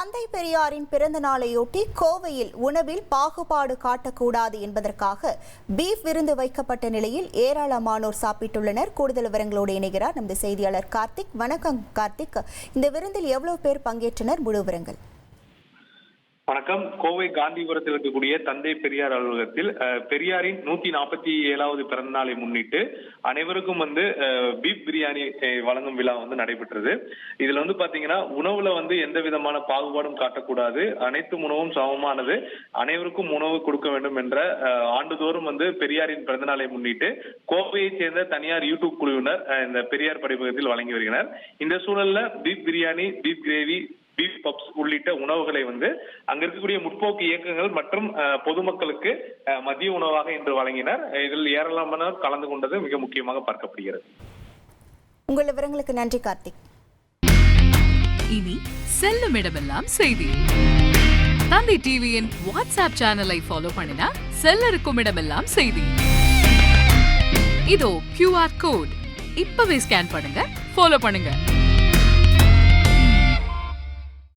தந்தை பெரியாரின் பிறந்த நாளையொட்டி கோவையில் உணவில் பாகுபாடு காட்டக்கூடாது என்பதற்காக பீஃப் விருந்து வைக்கப்பட்ட நிலையில் ஏராளமானோர் சாப்பிட்டுள்ளனர். கூடுதல் விவரங்களோடு இணைகிறார் நமது செய்தியாளர் கார்த்திக். வணக்கம் கார்த்திக். இந்த விருந்தில் எவ்வளவு பேர் பங்கேற்றனர்? முழு விவரங்கள். வணக்கம். கோவை காந்திபுரத்தில் இருக்கக்கூடிய தந்தை பெரியார் அலுவலகத்தில் பெரியாரின் நூத்தி நாற்பத்தி ஏழாவது பிறந்த நாளை முன்னிட்டு அனைவருக்கும் வந்து பீப் பீஃப் பிரியாணி வழங்கும் விழா வந்து நடைபெற்றது. இதுல வந்து பாத்தீங்கன்னா உணவுல வந்து எந்த விதமான பாகுபாடும் காட்டக்கூடாது. அனைத்து உணவும் சமமானது. அனைவருக்கும் உணவு கொடுக்க வேண்டும் என்ற ஆண்டுதோறும் வந்து பெரியாரின் பிறந்த நாளை முன்னிட்டு கோவையைச் சேர்ந்த தனியார் யூடியூப் குழுவினர் இந்த பெரியார் படிப்பகத்தில் வழங்கி வருகின்றனர் இந்த சூழல்ல beef biryani beef gravy beef puffs உள்ளிட்ட உணவுகளை வந்து அங்க இருக்கக்கூடிய முற்போக்கு இயக்கங்கள் மற்றும் பொதுமக்களுக்கு மதிய உணவாக இன்று வழங்கினர். இதில் ஏராளமானோர் கலந்து கொண்டது மிக முக்கியமாக பார்க்கப்படுகிறது. உங்கள் விவரங்களுக்கு நன்றி கார்த்திக். இனி செல்லும் இடமெல்லாம் செய்தி. தந்தை டிவியின் வாட்ஸ்அப் சேனலை ஃபாலோ பண்ணினா செல்ல இருக்கும் இடமெல்லாம் செய்தி. இதோ கியூஆர் கோட் இப்பவே ஸ்கேன் பண்ணுங்க ஃபாலோ பண்ணுங்க.